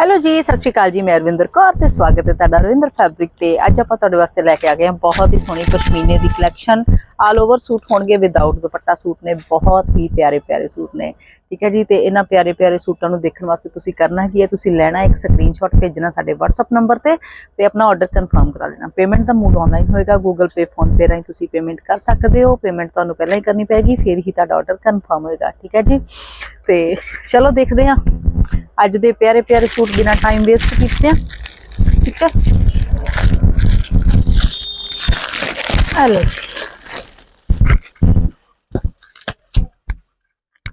Hello ਜੀ, ਸਤਿ ਸ਼੍ਰੀ ਅਕਾਲ ਜੀ, ਮੈਂ ਅਰਵਿੰਦਰ ਕੌਰ ਤੇ ਸਵਾਗਤ ਹੈ ਤੁਹਾਡਾ ਰਵਿੰਦਰ ਫੈਬਰਿਕ ਤੇ। ਅੱਜ ਆਪਾਂ ਤੁਹਾਡੇ ਵਾਸਤੇ ਲੈ ਕੇ ਆ ਗਏ ਹਾਂ ਬਹੁਤ ਹੀ ਸੋਹਣੀ ਪਸ਼ਮੀਨੇ ਦੀ ਕਲੈਕਸ਼ਨ ਆਲ ਓਵਰ ਸੂਟ ਹੋਣਗੇ ਵਿਦਆਊਟ ਦੁਪੱਟਾ ਸੂਟ ਨੇ, ਬਹੁਤ ਹੀ ਪਿਆਰੇ ਪਿਆਰੇ ਸੂਟ ਨੇ। ਠੀਕ ਹੈ ਜੀ, ਤੇ ਇਹਨਾਂ ਪਿਆਰੇ ਪਿਆਰੇ ਸੂਟਾਂ ਨੂੰ ਦੇਖਣ ਵਾਸਤੇ ਤੁਸੀਂ ਕਰਨਾ ਕੀ ਹੈ? ਤੁਸੀਂ ਲੈਣਾ ਇੱਕ ਸਕਰੀਨਸ਼ਾਟ ਭੇਜਣਾ ਸਾਡੇ WhatsApp ਨੰਬਰ ਤੇ ਤੇ ਆਪਣਾ ਆਰਡਰ ਕਨਫਰਮ ਕਰਾ ਲੈਣਾ। ਪੇਮੈਂਟ ਦਾ ਮੂਡ ਆਨਲਾਈਨ ਹੋਏਗਾ, Google Pay, Phone Pay ਰਾਹੀਂ ਤੁਸੀਂ ਪੇਮੈਂਟ ਕਰ ਸਕਦੇ ਹੋ। ਪੇਮੈਂਟ ਤੁਹਾਨੂੰ ਪਹਿਲਾਂ ਹੀ ਕਰਨੀ ਪੈਗੀ ਫਿਰ ਹੀ ਤੁਹਾਡਾ ਆਰਡਰ ਕਨਫਰਮ ਹੋਏਗਾ। ਠੀਕ ਹੈ ਜੀ, ਤੇ ਚਲੋ ਦੇਖਦੇ ਹਾਂ। ਅੱਜ ਦੇ ਪਿਆਰੇ ਪਿਆਰੇ ਸੂਟ ਬਿਨਾ ਟਾਈਮ ਵੇਸਟ ਕੀਤੇ ਆ। ਠੀਕ ਹੈ ਹਲੋ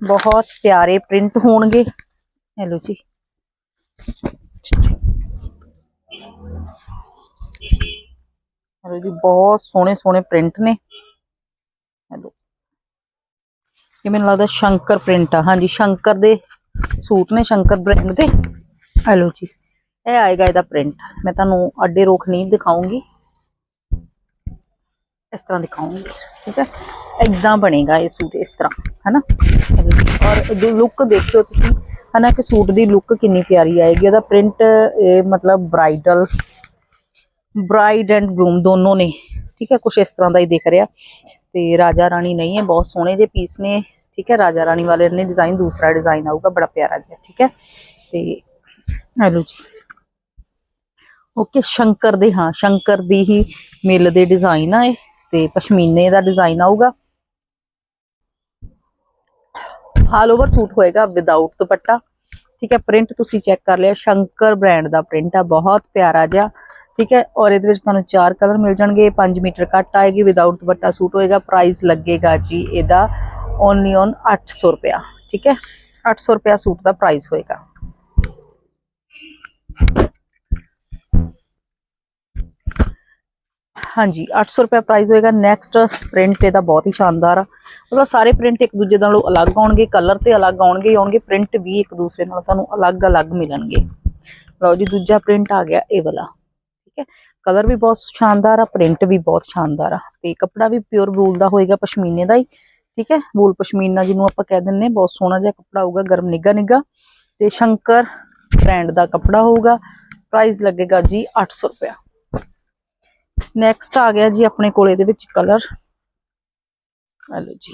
ਬਹੁਤ ਪਿਆਰੇ ਪ੍ਰਿੰਟ ਹੋਣਗੇ। ਹੈਲੋ ਜੀ। ਹੈਲੋ ਜੀ, ਬਹੁਤ ਸੋਹਣੇ ਸੋਹਣੇ ਪ੍ਰਿੰਟ ਨੇ। ਹੈਲੋ ਇਹ ਮੈਨੂੰ ਲੱਗਦਾ ਸ਼ੰਕਰ ਪ੍ਰਿੰਟ ਆ। ਹਾਂਜੀ, ਸ਼ੰਕਰ ਦੇ ਸੂਟ ਨੇ ਸ਼ੰਕਰ ਬ੍ਰਾਂਡ ਦੇ। ਹੈਲੋ ਜੀ। ਇਹ ਆਏਗਾ ਇਹਦਾ ਪ੍ਰਿੰਟ ਮੈਂ ਤੁਹਾਨੂੰ ਅੱਡੇ ਰੋਕ ਨਹੀਂ ਦਿਖਾਉਂਗੀ। ਇਸ ਤਰ੍ਹਾਂ ਦਿਖਾਉਂਗੀ ਠੀਕ ਹੈ? ਇਦਾਂ ਬਣੇਗਾ ਇਹ ਸੂਟ ਇਸ ਤਰ੍ਹਾਂ ਹੈਨਾ? ਜੀ। ਔਰ ਜੋ ਲੁੱਕ ਦੇਖਿਓ ਤੁਸੀਂ ਹਨਾ ਕਿ ਸੂਟ ਦੀ ਲੁੱਕ ਕਿੰਨੀ ਪਿਆਰੀ ਆਏਗੀ। ਉਹਦਾ ਪ੍ਰਿੰਟ ਇਹ ਮਤਲਬ ਬ੍ਰਾਈਡਲ ਬ੍ਰਾਈਡ ਐਂਡ ਗਰੂਮ ਦੋਨੋਂ ਨੇ ਠੀਕ ਹੈ? ਕੁਝ ਇਸ ਤਰ੍ਹਾਂ ਦਾ ਹੀ ਦਿਖ ਰਿਹਾ। ਤੇ ਰਾਜਾ ਰਾਣੀ ਨਹੀਂ ਹੈ ਬਹੁਤ ਸੋਹਣੇ ਜਿਹੇ ਪੀਸ ਨੇ। ਠੀਕ ਹੈ, ਰਾਜਾ ਰਾਣੀ ਵਾਲੇ ਨੇ ਡਿਜ਼ਾਈਨ ਦੂਸਰਾ ਡਿਜ਼ਾਈਨ ਆਊਗਾ, ਬੜਾ ਪਿਆਰਾ ਜਿਹਾ, ਠੀਕ ਹੈ। ਤੇ ਹੈਲੋ ਜੀ। ਓਕੇ ਸ਼ੰਕਰ ਦੇ, ਹਾਂ, ਸ਼ੰਕਰ ਦੀ ਹੀ ਮਿਲ ਦੇ ਡਿਜ਼ਾਈਨ ਆ ਇਹ, ਤੇ ਪਸ਼ਮੀਨੇ ਦਾ ਡਿਜ਼ਾਈਨ ਆਊਗਾ। ਆਲ ਓਵਰ ਸੂਟ ਹੋਏਗਾ ਵਿਦਆਊਟ ਦੁਪੱਟਾ। ਠੀਕ ਹੈ ਪ੍ਰਿੰਟ ਤੁਸੀਂ ਚੈੱਕ ਕਰ ਲਿਆ, ਸ਼ੰਕਰ ਬ੍ਰਾਂਡ ਦਾ ਪ੍ਰਿੰਟ ਆ, ਬਹੁਤ ਪਿਆਰਾ ਜਿਹਾ। ਠੀਕ ਹੈ, ਔਰ ਇਹਦੇ ਵਿੱਚ ਤੁਹਾਨੂੰ ਚਾਰ ਕਲਰ ਮਿਲ ਜਾਣਗੇ 5 ਮੀਟਰ ਕੱਟ ਆਏਗੀ ਵਿਦਆਊਟ ਦੁਪੱਟਾ ਸੂਟ ਹੋਏਗਾ ਪ੍ਰਾਈਸ ਲੱਗੇਗਾ ਜੀ ਇਹਦਾ ਓਨਲੀ ਔਨ 800 ਰੁਪਿਆ ਠੀਕ ਹੈ? 800 ਰੁਪਿਆ ਸੂਟ ਦਾ ਪ੍ਰਾਈਸ ਹੋਏਗਾ। ਹਾਂਜੀ 800 ਰੁਪਏ ਪ੍ਰਾਈਸ ਹੋਏਗਾ। ਨੈਕਸਟ ਪ੍ਰਿੰਟ ਇਹਦਾ ਬਹੁਤ ਹੀ ਸ਼ਾਨਦਾਰ ਆ। ਮਤਲਬ ਸਾਰੇ ਪ੍ਰਿੰਟ ਇੱਕ ਦੂਜੇ ਨਾਲੋਂ ਅਲੱਗ ਆਉਣਗੇ ਕਲਰ ਤੇ ਅਲੱਗ ਆਉਣਗੇ ਆਉਣਗੇ ਪ੍ਰਿੰਟ ਵੀ ਇੱਕ ਦੂਸਰੇ ਨਾਲ ਤੁਹਾਨੂੰ ਅਲੱਗ-ਅਲੱਗ ਮਿਲਣਗੇ। ਲਓ ਜੀ, ਦੂਜਾ ਪ੍ਰਿੰਟ ਆ ਗਿਆ ਇਹ ਵਾਲਾ, ਠੀਕ ਹੈ? ਕਲਰ ਵੀ ਬਹੁਤ ਸ਼ਾਨਦਾਰ ਆ ਪ੍ਰਿੰਟ ਵੀ ਬਹੁਤ ਸ਼ਾਨਦਾਰ ਆ। ਤੇ ਕੱਪੜਾ ਵੀ ਪਿਓਰ ਵੂਲ ਦਾ ਹੋਏਗਾ, ਪਸ਼ਮੀਨੇ ਦਾ ਹੀ। ਠੀਕ ਹੈ ਵੂਲ ਪਸ਼ਮੀਨਾ ਜਿਹਨੂੰ ਆਪਾਂ ਕਹਿ ਦਿੰਨੇ ਬਹੁਤ ਸੋਹਣਾ ਜਿਹਾ ਕੱਪੜਾ ਹੋਊਗਾ, ਗਰਮ ਨਿੱਗਾ ਨਿੱਗਾ ਤੇ ਸ਼ੰਕਰ ਬ੍ਰਾਂਡ ਦਾ ਕੱਪੜਾ ਹੋਊਗਾ ਪ੍ਰਾਈਸ ਲੱਗੇਗਾ ਜੀ 800 ਰੁਪਏ ਨੈਕਸਟ ਆ ਗਿਆ ਜੀ ਆਪਣੇ ਕੋਲ ਇਹਦੇ ਵਿੱਚ ਕਲਰ ਹਲੋ ਜੀ,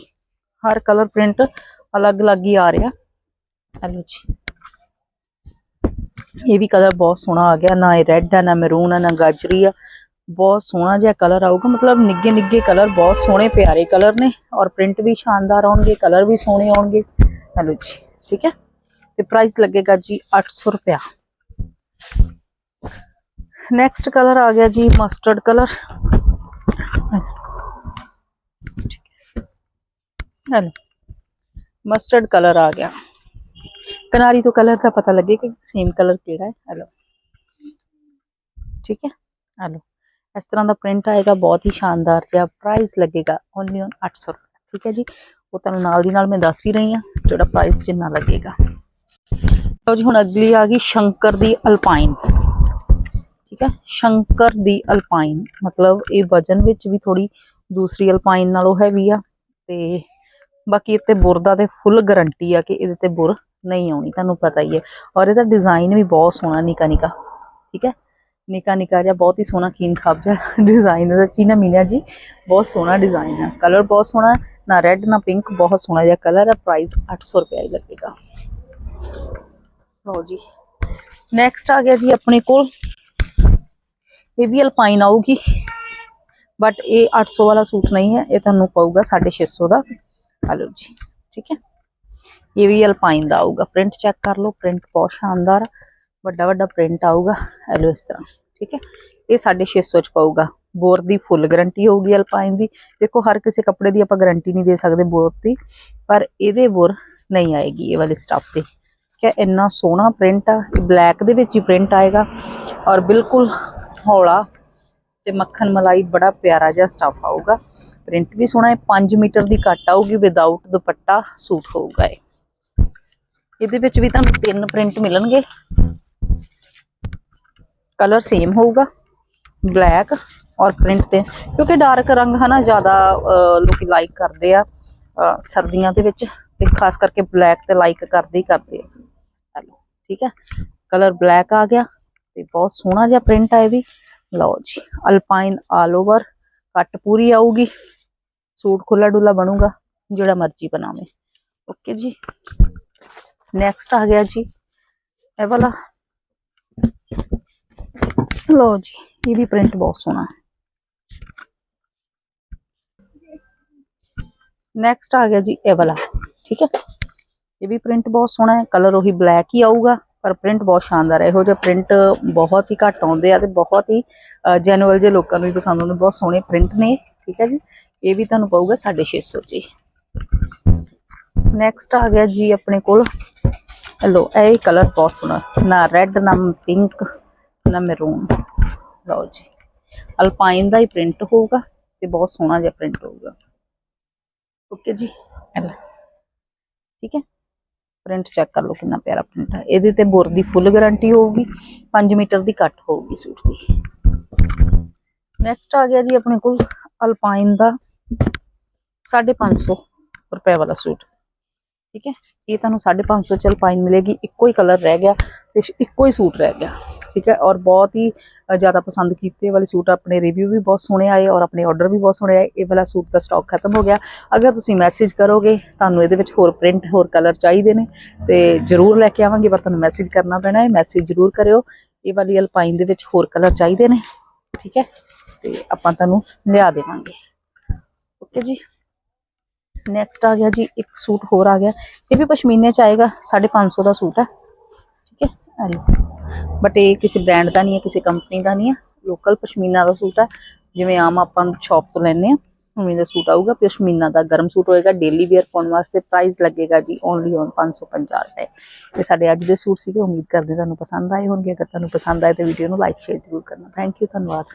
ਹਰ ਕਲਰ ਪ੍ਰਿੰਟ ਅਲੱਗ-ਅਲੱਗ ਹੀ ਆ ਰਿਹਾ। ਹਲੋ ਜੀ। ਇਹ ਵੀ ਕਲਰ ਬਹੁਤ ਸੋਹਣਾ ਆ ਗਿਆ, ਨਾ ਇਹ ਰੈੱਡ ਆ, ਨਾ ਮੈਰੂਨ ਆ, ਨਾ ਗਾਜਰੀ ਆ। ਬਹੁਤ ਸੋਹਣਾ ਜਿਹਾ ਕਲਰ ਆਊਗਾ ਮਤਲਬ ਨਿੱਗੇ ਨਿੱਗੇ ਕਲਰ ਬਹੁਤ ਸੋਹਣੇ ਪਿਆਰੇ ਕਲਰ ਨੇ ਔਰ ਪ੍ਰਿੰਟ ਵੀ ਸ਼ਾਨਦਾਰ ਆਉਣਗੇ ਕਲਰ ਵੀ ਸੋਹਣੇ ਆਉਣਗੇ ਹਲੋ ਜੀ ਠੀਕ ਹੈ ਤੇ ਪ੍ਰਾਈਸ ਲੱਗੇਗਾ ਜੀ 800 ਰੁਪਿਆ ਨੈਕਸਟ ਕਲਰ ਆ ਗਿਆ ਜੀ mustard colour hello mustard colour ਆ ਗਿਆ ਕਨਾਰੀ ਤੋਂ ਕਲਰ ਦਾ ਪਤਾ ਲੱਗੇ ਕਿ ਸੇਮ ਕਲਰ ਕਿਹੜਾ ਹੈ ਹੈਲੋ ਠੀਕ ਹੈ ਹੈਲੋ ਇਸ ਤਰ੍ਹਾਂ ਦਾ ਪ੍ਰਿੰਟ ਆਏਗਾ, ਬਹੁਤ ਹੀ ਸ਼ਾਨਦਾਰ ਜਿਹਾ ਪ੍ਰਾਈਸ ਲੱਗੇਗਾ, ਓਨਲੀ ਔਨ 800 ਰੁਪਏ। ਠੀਕ ਹੈ ਜੀ? ਉਹ ਤੁਹਾਨੂੰ ਨਾਲ ਦੀ ਨਾਲ ਮੈਂ ਦੱਸ ਹੀ ਰਹੀ ਹਾਂ, ਜਿਹੜਾ ਪ੍ਰਾਈਸ ਜਿੰਨਾ ਲੱਗੇਗਾ। ਲਓ ਜੀ, ਹੁਣ ਅਗਲੀ ਆ ਗਈ ਸ਼ੰਕਰ ਦੀ ਅਲਪਾਈਨ ਠੀਕ ਹੈ? ਸ਼ੰਕਰ ਦੀ ਅਲਪਾਈਨ ਮਤਲਬ ਇਹ ਵਜਨ ਵਿੱਚ ਵੀ ਥੋੜੀ ਦੂਸਰੀ ਅਲਪਾਈਨ ਨਾਲੋਂ ਹੈਵੀ ਆ, ਤੇ ਬਾਕੀ ਇੱਥੇ ਬੁਰ ਦਾ ਤੇ ਫੁੱਲ ਗਾਰੰਟੀ ਆ ਕਿ ਇਹਦੇ ਤੇ ਬੁਰ ਨਹੀਂ ਆਉਣੀ, ਤੁਹਾਨੂੰ ਪਤਾ ਹੀ ਹੈ। ਔਰ ਇਹਦਾ ਡਿਜ਼ਾਈਨ ਵੀ ਬਹੁਤ ਸੋਹਣਾ ਨਿਕਾ ਨਿਕਾ ਠੀਕ ਹੈ? ਨਿਕਾ ਨਿਕਾ ਜਿਹਾ ਬਹੁਤ ਹੀ ਸੋਹਣਾ ਖੀਨ ਖਾਬ ਜਿਹਾ ਡਿਜ਼ਾਈਨ ਇਹਦਾ ਚੀਨਾ ਮੀਨਾ ਜੀ ਬਹੁਤ ਸੋਹਣਾ ਡਿਜ਼ਾਈਨ ਹੈ ਕਲਰ ਬਹੁਤ ਸੋਹਣਾ ਹੈ, ਨਾ ਰੈੱਡ ਨਾ ਪਿੰਕ ਬਹੁਤ ਸੋਹਣਾ ਜਿਹਾ ਕਲਰ ਹੈ ਪ੍ਰਾਈਸ 800 ਰੁਪਏ ਹੀ ਲੱਗੇਗਾ ਲਓ ਜੀ ਨੈਕਸਟ ਆ ਗਿਆ ਜੀ ਆਪਣੇ ਕੋਲ ਇਹ ਵੀ ਅਲਪਾਈਨ ਆਊਗੀ ਬਟ ਇਹ 800 ਵਾਲਾ ਸੂਟ ਨਹੀਂ ਹੈ ਇਹ ਤੁਹਾਨੂੰ ਪਊਗਾ 650 ਦਾ ਹਲੋ ਜੀ ਠੀਕ ਹੈ ਇਹ ਵੀ ਅਲਪਾਈਨ ਦਾ ਆਊਗਾ ਪ੍ਰਿੰਟ ਚੈੱਕ ਕਰ ਲਓ ਪ੍ਰਿੰਟ ਬਹੁਤ ਸ਼ਾਨਦਾਰ ਆ। ਵੱਡਾ ਵੱਡਾ ਪ੍ਰਿੰਟ ਆਊਗਾ ਐਲੋ ਇਸ ਤਰ੍ਹਾਂ, ਠੀਕ ਹੈ? ਇਹ 650 ਚ ਪਊਗਾ। ਬੋਰ ਦੀ ਫੁੱਲ ਗਾਰੰਟੀ ਹੋਊਗੀ ਅਲਪਾਈਨ ਦੀ ਦੇਖੋ, ਹਰ ਕਿਸੇ ਕੱਪੜੇ ਦੀ ਆਪਾਂ ਗਾਰੰਟੀ ਨਹੀਂ ਦੇ ਸਕਦੇ ਬੋਰ ਦੀ, ਪਰ ਇਹਦੇ ਬੋਰ ਨਹੀਂ ਆਏਗੀ ਇਹ ਵਾਲੇ ਸਟਫ ਤੇ ਠੀਕ ਹੈ, ਇੰਨਾ ਸੋਹਣਾ ਪ੍ਰਿੰਟ ਆ, ਇਹ ਬਲੈਕ ਦੇ ਵਿੱਚ ਹੀ ਪ੍ਰਿੰਟ ਆਏਗਾ ਔਰ ਬਿਲਕੁਲ ਹੌਲਾ ਤੇ ਮੱਖਣ ਮਲਾਈ ਬੜਾ ਪਿਆਰਾ ਜਿਹਾ ਸਟਫ ਆਊਗਾ। ਪ੍ਰਿੰਟ ਵੀ ਸੋਹਣਾ ਹੈ 5 ਮੀਟਰ ਦੀ ਕੱਟ ਆਊਗੀ ਵਿਦਆਊਟ ਦੁਪੱਟਾ ਸੂਟ ਹੋਊਗਾ ਇਹ। ਇਹਦੇ ਵਿੱਚ ਵੀ ਤੁਹਾਨੂੰ ਤਿੰਨ ਪ੍ਰਿੰਟ ਮਿਲਣਗੇ। ਕਲਰ ਸੇਮ ਹੋਊਗਾ ਬਲੈਕ ਔਰ ਪ੍ਰਿੰਟ ਤੇ ਕਿਉਂਕਿ ਡਾਰਕ ਰੰਗ ਹਨਾ ਜ਼ਿਆਦਾ ਅਹ, ਲੋਕੀ ਲਾਈਕ ਕਰਦੇ ਆ ਸਰਦੀਆਂ ਦੇ ਵਿੱਚ ਤੇ ਖਾਸ ਕਰਕੇ ਬਲੈਕ ਤੇ ਲਾਈਕ ਕਰਦੇ ਹੀ ਕਰਦੇ ਆ। ਹੈਲੋ ਠੀਕ ਹੈ? ਕਲਰ ਬਲੈਕ ਆ ਗਿਆ ਤੇ ਬਹੁਤ ਸੋਹਣਾ ਜਿਹਾ ਪ੍ਰਿੰਟ ਆ ਇਹ ਵੀ। ਲਓ ਜੀ ਅਲਪਾਈਨ ਆਲ ਓਵਰ ਕੱਟ ਪੂਰੀ ਆਊਗੀ ਸੂਟ ਖੁੱਲਾ ਡੁੱਲਾ ਬਣੂਗਾ ਜਿਹੜਾ ਮਰਜ਼ੀ ਬਣਾਵੇ। ਓਕੇ ਜੀ ਨੈਕਸਟ ਆ ਗਿਆ ਜੀ ਇਹ ਵਾਲਾ ਲੋ ਜੀ, ਇਹ ਵੀ ਪ੍ਰਿੰਟ ਬਹੁਤ ਸੋਹਣਾ ਹੈ। ਨੈਕਸਟ ਆ ਗਿਆ ਜੀ ਇਹ ਵਾਲਾ, ਠੀਕ ਹੈ? ਇਹ ਵੀ ਪ੍ਰਿੰਟ ਬਹੁਤ ਸੋਹਣਾ ਹੈ ਕਲਰ ਉਹੀ ਬਲੈਕ ਹੀ ਆਊਗਾ, ਪਰ ਪ੍ਰਿੰਟ ਬਹੁਤ ਸ਼ਾਨਦਾਰ ਹੈ। ਇਹੋ ਜਿਹੇ ਪ੍ਰਿੰਟ ਬਹੁਤ ਹੀ ਘੱਟ ਆਉਂਦੇ ਆ ਤੇ ਬਹੁਤ ਹੀ ਜੈਨੂਅਲ ਜੇ ਲੋਕਾਂ ਨੂੰ ਵੀ ਪਸੰਦ ਆਉਂਦੇ, ਬਹੁਤ ਸੋਹਣੇ ਪ੍ਰਿੰਟ ਨੇ ਠੀਕ ਹੈ ਜੀ? ਇਹ ਵੀ ਤੁਹਾਨੂੰ ਪਊਗਾ 650 ਜੀ। ਨੈਕਸਟ ਆ ਗਿਆ ਜੀ ਆਪਣੇ ਕੋਲ। ਲੋ ਇਹ ਕਲਰ ਬਹੁਤ ਸੋਹਣਾ, ਨਾ ਰੈੱਡ ਨਾ ਪਿੰਕ ਨਾ ਮੈਰੂਨ ਲਓ ਜੀ। ਅਲਪਾਈਨ ਦਾ ਹੀ ਪ੍ਰਿੰਟ ਹੋਊਗਾ ਤੇ ਬਹੁਤ ਸੋਹਣਾ ਜਿਹਾ ਪ੍ਰਿੰਟ ਹੋਊਗਾ। ਓਕੇ ਜੀ। ਠੀਕ ਹੈ? ਪ੍ਰਿੰਟ ਚੈੱਕ ਕਰ ਲਓ ਕਿੰਨਾ ਪਿਆਰਾ ਪ੍ਰਿੰਟ ਹੈ। ਇਹਦੇ ਤੇ ਬੋਰ ਦੀ ਫੁੱਲ ਗਾਰੰਟੀ ਹੋਊਗੀ 5 ਮੀਟਰ ਦੀ ਕੱਟ ਹੋਊਗੀ ਸੂਟ ਦੀ। ਨੈਕਸਟ ਆ ਗਿਆ ਜੀ ਆਪਣੇ ਕੋਲ ਅਲਪਾਈਨ ਦਾ 550 ਰੁਪਏ ਵਾਲਾ ਸੂਟ। ਠੀਕ ਹੈ? ਇਹ ਤੁਹਾਨੂੰ 550 ਚ ਅਲਪਾਈਨ ਮਿਲੇਗੀ। ਇੱਕੋ ਹੀ ਕਲਰ ਰਹਿ ਗਿਆ ਤੇ ਇੱਕੋ ਹੀ ਸੂਟ ਰਹਿ ਗਿਆ। ਠੀਕ ਹੈ, ਔਰ ਬਹੁਤ ਹੀ ਜ਼ਿਆਦਾ ਪਸੰਦ ਕੀਤੇ ਵਾਲੇ ਸੂਟ ਆਪਣੇ ਰਿਵਿਊ ਵੀ ਬਹੁਤ ਸੋਹਣੇ ਆਏ ਔਰ ਆਪਣੇ ਆਰਡਰ ਵੀ ਬਹੁਤ ਸੋਹਣੇ ਆਏ। ਇਹ ਵਾਲਾ ਸੂਟ ਦਾ ਸਟਾਕ ਖਤਮ ਹੋ ਗਿਆ। ਅਗਰ ਤੁਸੀਂ ਮੈਸੇਜ ਕਰੋਗੇ, ਤੁਹਾਨੂੰ ਇਹਦੇ ਵਿੱਚ ਹੋਰ ਪ੍ਰਿੰਟ ਹੋਰ ਕਲਰ ਚਾਹੀਦੇ ਨੇ, ਤੇ ਜਰੂਰ ਲੈ ਕੇ ਆਵਾਂਗੇ, ਪਰ ਤੁਹਾਨੂੰ ਮੈਸੇਜ ਕਰਨਾ ਪੈਣਾ ਹੈ। ਮੈਸੇਜ ਜਰੂਰ ਕਰਿਓ। ਇਹ ਵਾਲੀ ਅਲਪਾਈਨ ਦੇ ਵਿੱਚ ਹੋਰ ਕਲਰ ਚਾਹੀਦੇ ਨੇ, ਠੀਕ ਹੈ? ਤੇ ਆਪਾਂ ਤੁਹਾਨੂੰ ਲਿਆ ਦੇਵਾਂਗੇ। ਓਕੇ ਜੀ। ਨੈਕਸਟ ਆ ਗਿਆ ਜੀ, ਇੱਕ ਸੂਟ ਹੋਰ ਆ ਗਿਆ। ਇਹ ਵੀ ਪਸ਼ਮੀਨੇ ਚ ਆਏਗਾ 550 ਦਾ ਸੂਟ ਹੈ। ਬਟ ਇਹ ਕਿਸੇ ਬ੍ਰਾਂਡ ਦਾ ਨਹੀਂ ਹੈ, ਕਿਸੇ ਕੰਪਨੀ ਦਾ ਨਹੀਂ ਹੈ। ਲੋਕਲ ਪਸ਼ਮੀਨਾ ਦਾ ਸੂਟ ਹੈ। ਜਿਵੇਂ ਆਮ ਆਪਾਂ ਸ਼ਾਪ ਤੋਂ ਲੈਨੇ ਆ ਉਵੇਂ ਦਾ ਸੂਟ ਆਊਗਾ। ਪਸ਼ਮੀਨਾ ਦਾ ਗਰਮ ਸੂਟ ਹੋਏਗਾ ਡੇਲੀ ਵੇਅਰ ਪਾਉਣ ਵਾਸਤੇ ਪ੍ਰਾਈਸ ਲੱਗੇਗਾ ਜੀ ਓਨਲੀ ਔਨ 550 ਰੁਪਏ। ਇਹ ਸਾਡੇ ਅੱਜ ਦੇ ਸੂਟ ਸੀਗੇ, ਉਮੀਦ ਕਰਦੇ ਤੁਹਾਨੂੰ ਪਸੰਦ ਆਏ ਹੋਣਗੇ। ਅਗਰ ਤੁਹਾਨੂੰ ਪਸੰਦ ਆਏ ਤਾਂ ਵੀਡੀਓ ਨੂੰ ਲਾਈਕ ਸ਼ੇਅਰ ਜ਼ਰੂਰ ਕਰਨਾ। ਥੈਂਕ ਯੂ ਧੰਨਵਾਦ।